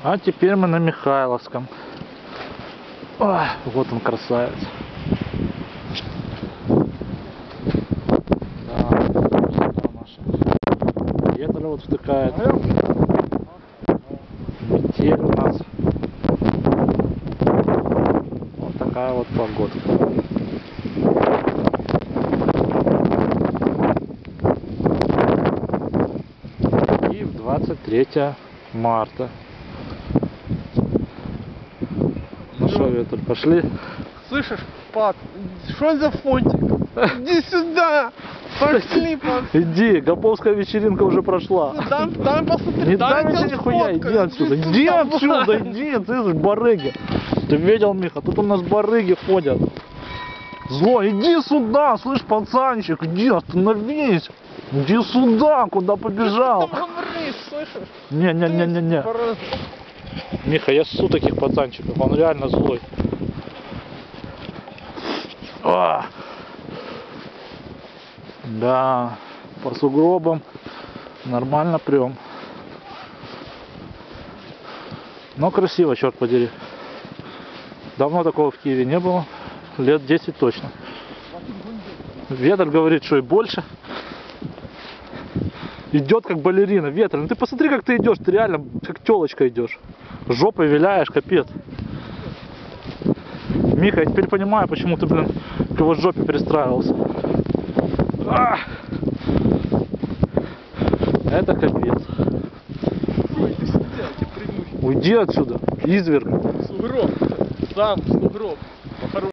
А теперь мы на Михайловском. Ой, вот он красавец. Да. Ветер вот втыкает. Метель у нас. Вот такая вот погода. И в 23 марта. Ну что, ветер, пошли? Слышишь, Пат, что за фонтик? Иди сюда! Пошли, Пат! Иди, Гоповская вечеринка уже прошла. Дай, дай посмотри, Не дай мне нихуя, иди отсюда, иди сюда, отсюда, иди, ты же барыги. Ты видел, Миха, тут у нас барыги ходят. Зло, иди сюда, слышь, пацанчик, иди, остановись. Иди сюда, куда побежал. Там? Не-не-не-не-не. Миха, я ссу таких пацанчиков, он реально злой. А! Да, по сугробам нормально прям. Но красиво, черт подери. Давно такого в Киеве не было. Лет 10 точно. Ветер говорит, что и больше. Идет как балерина, ветер. Ну ты посмотри, как ты идешь, ты реально как телочка идешь. Жопой виляешь, капец. Миха, я теперь понимаю, почему ты, блин, к его жопе перестраивался. А! Это капец. Уйди отсюда, изверг. Сугроб. Сам сугроб.